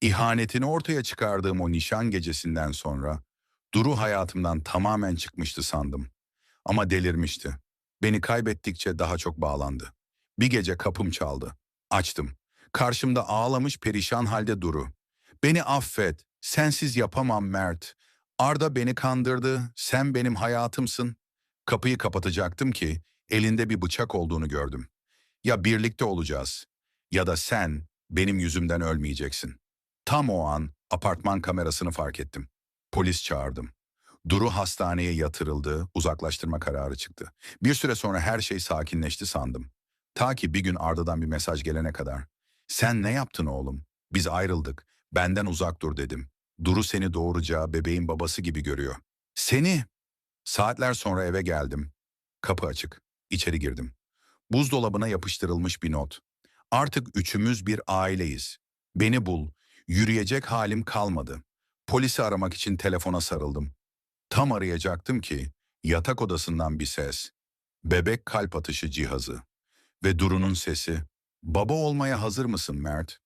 İhanetini ortaya çıkardığım o nişan gecesinden sonra Duru hayatımdan tamamen çıkmıştı sandım. Ama delirmişti. Beni kaybettikçe daha çok bağlandı. Bir gece kapım çaldı. Açtım. Karşımda ağlamış perişan halde Duru. Beni affet. Sensiz yapamam Mert. Arda beni kandırdı. Sen benim hayatımsın. Kapıyı kapatacaktım ki elinde bir bıçak olduğunu gördüm. Ya birlikte olacağız ya da sen benim yüzümden ölmeyeceksin. Tam o an apartman kamerasını fark ettim. Polis çağırdım. Duru hastaneye yatırıldı, uzaklaştırma kararı çıktı. Bir süre sonra her şey sakinleşti sandım. Ta ki bir gün Arda'dan bir mesaj gelene kadar. Sen ne yaptın oğlum? Biz ayrıldık. Benden uzak dur dedim. Duru seni doğuracağı bebeğin babası gibi görüyor. Seni! Saatler sonra eve geldim. Kapı açık. İçeri girdim. Buzdolabına yapıştırılmış bir not. Artık üçümüz bir aileyiz. Beni bul. Yürüyecek halim kalmadı. Polisi aramak için telefona sarıldım. Tam arayacaktım ki yatak odasından bir ses. Bebek kalp atışı cihazı. Ve Duru'nun sesi. Baba olmaya hazır mısın Mert?